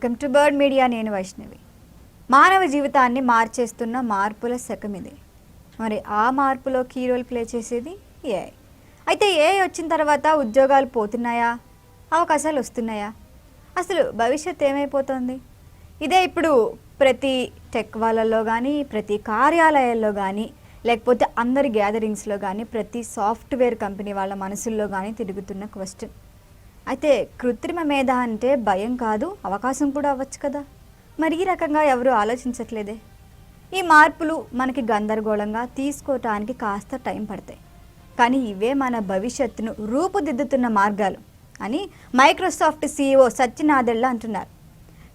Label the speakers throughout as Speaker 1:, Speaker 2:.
Speaker 1: Welcome to bird media నేను వైష్ణవి. మానవ జీవితాన్ని మార్చేస్తున్న మార్పుల శకం ఇది. మరి ఆ మార్పులో కీ రోల్ ప్లే చేసేది ఏఐ అయితే ఏఐ వచ్చిన తర్వాత ఉద్యోగాలు పోతున్నాయా? అవకాశాలు వస్తున్నాయా? అసలు భవిష్యత్ ఏమైపోతుంది? ఇదే ఇప్పుడు ప్రతి టెక్ వాళ్ళల్లో కానీ ప్రతి కార్యాలయాల్లో కానీ లేకపోతే అందరి గ్యాదరింగ్స్లో కానీ ప్రతి సాఫ్ట్వేర్ కంపెనీ వాళ్ళ మనసుల్లో కానీ తిరుగుతున్న క్వశ్చన్ అయితే కృత్రిమ మేధ అంటే భయం కాదు అవకాశం కూడా అవ్వచ్చు కదా? మరి ఈ రకంగా ఎవరు ఆలోచించట్లేదే? ఈ మార్పులు మనకి గందరగోళంగా తీసుకోవటానికి కాస్త టైం పడతాయి. కానీ ఇవే మన భవిష్యత్తును రూపుదిద్దుతున్న మార్గాలు అని మైక్రోసాఫ్ట్ సీఈఓ సత్యనాదెళ్ళ అంటున్నారు.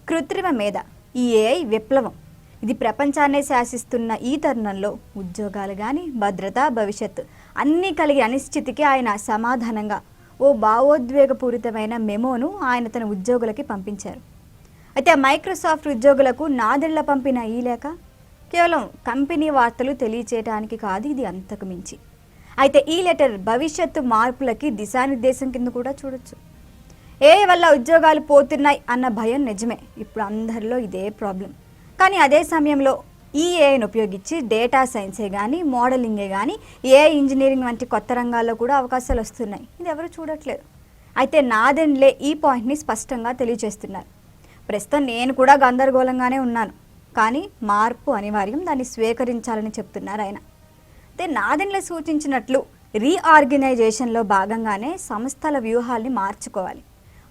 Speaker 1: కృత్రిమ మేధ ఈ ఏఐ విప్లవం ఇది ప్రపంచాన్నే శాసిస్తున్న ఈ తరుణంలో ఉద్యోగాలు కానీ భద్రత భవిష్యత్తు అన్నీ కలిగి అనిశ్చితికి ఆయన సమాధానంగా ఓ భావోద్వేగపూరితమైన మెమోను ఆయన తన ఉద్యోగులకి పంపించారు. అయితే మైక్రోసాఫ్ట్ ఉద్యోగులకు నాదెళ్ళ పంపిన ఈ లేఖ కేవలం కంపెనీ వార్తలు తెలియచేయడానికి కాదు ఇది అంతకు మించి. అయితే ఈ లెటర్ భవిష్యత్తు మార్పులకి దిశానిర్దేశం కింద కూడా చూడొచ్చు. ఏ వల్ల ఉద్యోగాలు పోతున్నాయి అన్న భయం నిజమే. ఇప్పుడు అందరిలో ఇదే ప్రాబ్లం. కానీ అదే సమయంలో ఈ ఏఐని ఉపయోగించి డేటా సైన్సే కానీ మోడలింగే కానీ ఏ ఇంజనీరింగ్ వంటి కొత్త రంగాల్లో కూడా అవకాశాలు వస్తున్నాయి. ఇది ఎవరు చూడట్లేదు. అయితే నాదెన్లే ఈ పాయింట్ని స్పష్టంగా తెలియజేస్తున్నారు. ప్రస్తుతం నేను కూడా గందరగోళంగానే ఉన్నాను. కానీ మార్పు అనివార్యం దాన్ని స్వీకరించాలని చెప్తున్నారు ఆయన. అయితే నాదెన్లే సూచించినట్లు రీఆర్గనైజేషన్లో భాగంగానే సంస్థల వ్యూహాల్ని మార్చుకోవాలి.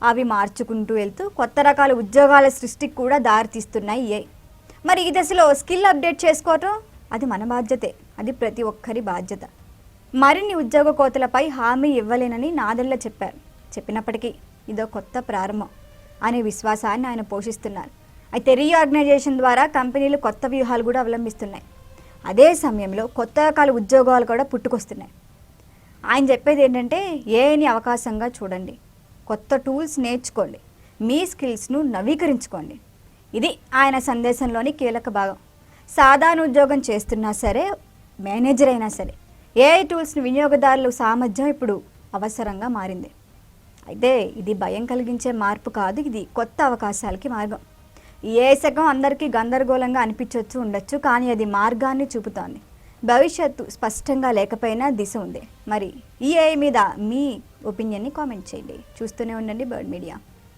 Speaker 1: అవి మార్చుకుంటూ వెళ్తూ కొత్త రకాల ఉద్యోగాల సృష్టికి కూడా దారితీస్తున్నాయి ఏ మరి ఈ దశలో స్కిల్ అప్డేట్ చేసుకోవటం అది మన బాధ్యతే. అది ప్రతి ఒక్కరి బాధ్యత. మరిన్ని ఉద్యోగ కోతలపై హామీ ఇవ్వలేనని నాదెళ్ళ చెప్పారు. చెప్పినప్పటికీ ఇదో కొత్త ప్రారంభం అనే విశ్వాసాన్ని ఆయన పోషిస్తున్నారు. అయితే రీఆర్గనైజేషన్ ద్వారా కంపెనీలు కొత్త వ్యూహాలు కూడా అవలంబిస్తున్నాయి. అదే సమయంలో కొత్త రకాల ఉద్యోగాలు కూడా పుట్టుకొస్తున్నాయి. ఆయన చెప్పేది ఏంటంటే ఏని అవకాశంగా చూడండి. కొత్త టూల్స్ నేర్చుకోండి. మీ స్కిల్స్ను నవీకరించుకోండి. ఇది ఆయన సందేశంలోని కీలక భాగం. సాధారణ ఉద్యోగం చేస్తున్నా సరే మేనేజర్ అయినా సరే ఏఐ టూల్స్ని వినియోగదారుల సామర్థ్యం ఇప్పుడు అవసరంగా మారింది. అయితే ఇది భయం కలిగించే మార్పు కాదు ఇది కొత్త అవకాశాలకి మార్గం. ఈ ఏ సగం అందరికీ గందరగోళంగా అనిపించవచ్చు ఉండొచ్చు కానీ అది మార్గాన్ని చూపుతోంది. భవిష్యత్తు స్పష్టంగా లేకపోయినా దిశ ఉంది. మరి ఈ మీద మీ ఒపీనియన్ని కామెంట్ చేయండి. చూస్తూనే ఉండండి బర్డ్ మీడియా.